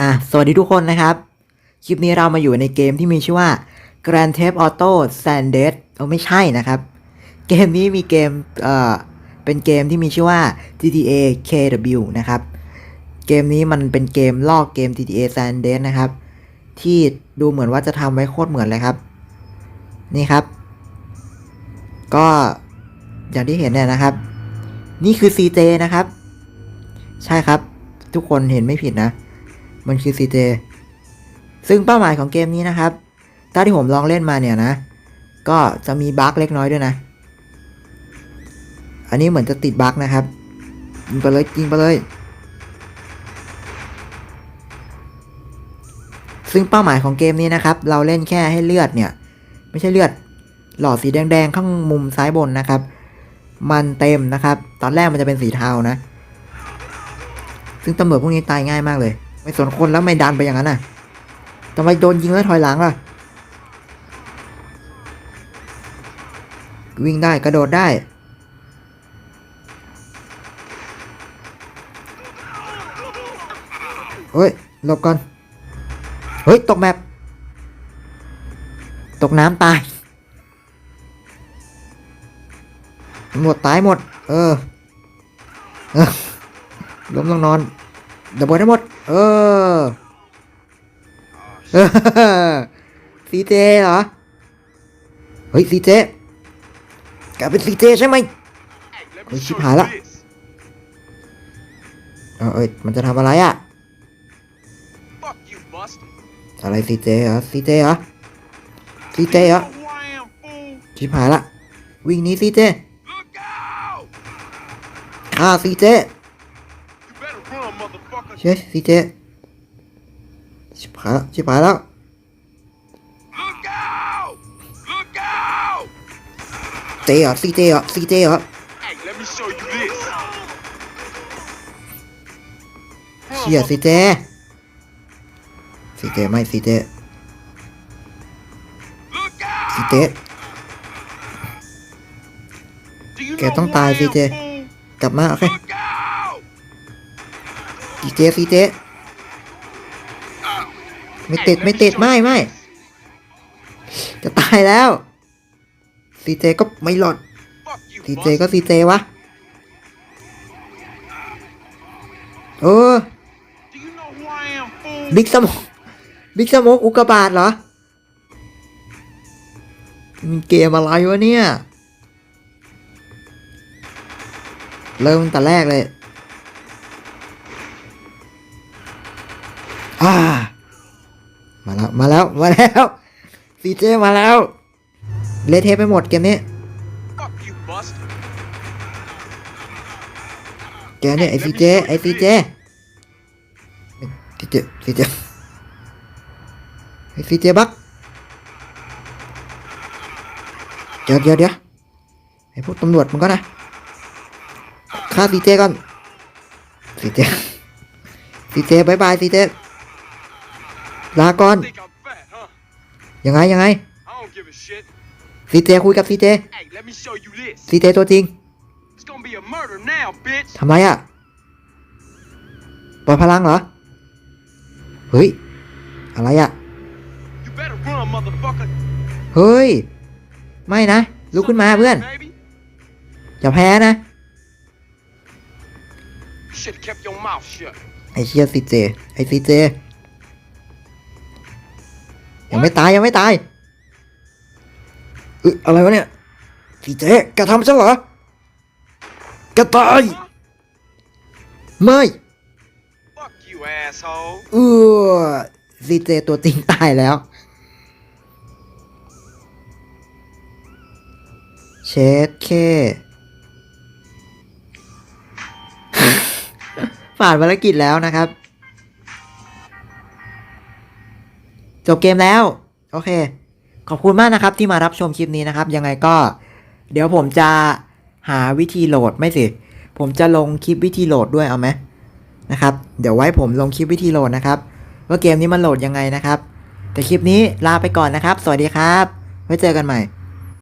อะ สวัสดีทุกคนนะครับ คลิปนี้เรามาอยู่ในเกมที่มีชื่อว่า Grand Theft Auto San d e s เออไม่ใช่นะครับ เกมนี้มีเกม เอ่อ เป็นเกมที่มีชื่อว่า GTA KW นะครับ เกมนี้มันเป็นเกมลอกเกม GTA San d e s นะครับ ที่ดูเหมือนว่าจะทำไว้โคตรเหมือนเลยครับ นี่ครับ ก็อย่างที่เห็นเนี่ยนะครับ นี่คือ CJ นะครับ ใช่ครับ ทุกคนเห็นไม่ผิดนะ มันคือ CJ ซึ่งเป้าหมายของเกมนี้นะครับ ถ้าที่ผมลองเล่นมาเนี่ยนะ ก็จะมีบั๊กเล็กน้อยด้วยนะ อันนี้เหมือนจะติดบั๊กนะครับ ยิงไปเลยยิงไปเลย ซึ่งเป้าหมายของเกมนี้นะครับ เราเล่นแค่ให้เลือดเนี่ย ไม่ใช่เลือด หลอดสีแดงๆ ข้างมุมซ้ายบนนะครับ มันเต็มนะครับ ตอนแรกมันจะเป็นสีเทานะ ซึ่งตำรวจพวกนี้ตายง่ายมากเลย ไม่สนคนแล้วไม่ดันไปอย่างนั้นน่ะทำไมโดนยิงแล้วถอยหลังล่ะ วิ่งได้กระโดดได้ เฮ้ยหลบก่อน เฮ้ย ตกแมปตกน้ำตาย หมดตายหมด เออ เออล้มลงนอนเดบเบิลได้หมด เออเออซีเจเหรอ เฮ้ยซีเจแกเป็นซีเจใช่ไหมเฮ้ยชิชิบบหาหายยละละเออเอ้ยมันจะทำอะไรอะ Fuck you, Bust. อะไรซีเจเหรอซีเจเหรอซีเจ You เหรอ know who I am, fool. ชิบหายละ วิ่งหนี้ซีเจ Look out! ฆ่าซีเจ เฮ้ยซีเจชิบหายละชิบหายแล้วเจเหรอซีเจเหรอซีเจอ Hey, let me show you this. เชี่ยซีเจซีเจไม่ซีเจซีเจแกต้องตายซีเจกลับมาโอเค Look out! ซีเจซีเจไม่ติด Hey, ไม่ let me ติด show ไม่ you ไม่ this. จะตายแล้วซีเจก็ไม่หลด Fuck you, ซีเจ Bust. ก็ซีเจวะเออ Do you know who I am, fool? บิ๊กสมองบิ๊กสมองอุกกาบาตเหรอมันเกมอะไรวะเนี่ย เริ่มตั้งแต่แรกเลย อ่า มาแล้ว มาแล้ว มาแล้วซีเจมาแล้ว เลเทไปหมดเกมนี้ แกเนี่ยไอซีเจไอซีเจซีเจซีเจไอซีเจบักเดี๋ยวเดี๋ยวเดี๋ยวไอพวกตำรวจมันก็นะฆ่าซีเจก่อนซีเจซีเจบายบายซีเจ ลาก่อน Think I'm fat, huh? ยังไงยังไง I don't give a shit. ซีเจคุยกับซีเจ Hey, let me show you this. ซีเจตัวจริง It's gonna be a murder now, bitch. ทำไรอะปล่อยพลังเหรอ เฮ้ย อะไรอะ You better run, motherfucker. เฮ้ย ไม่นะ ลุกขึ้นมาเพื่อน Baby. อย่าแพ้นะ You should have kept your mouth shut. ไอเชียซีเจ ไอซีเจ ยังไม่ตายยังไม่ตายเอยอะไรวะเนี่ยซีเจแกทำฉันเหรอแกตาย Huh? ไม่ Fuck you, asshole. เออซีเจตัวจริงตายแล้ว เชดเคผ่านภารกิจแล้วนะครับ จบเกมแล้ว โอเค ขอบคุณมากนะครับที่มารับชมคลิปนี้นะครับ ยังไงก็ เดี๋ยวผมจะหาวิธีโหลดไม่สิ ผมจะลงคลิปวิธีโหลดด้วยเอาไหมนะครับ เดี๋ยวไว้ผมลงคลิปวิธีโหลดนะครับ ว่าเกมนี้มันโหลดยังไงนะครับ แต่คลิปนี้ลาไปก่อนนะครับ สวัสดีครับ ไว้เจอกันใหม่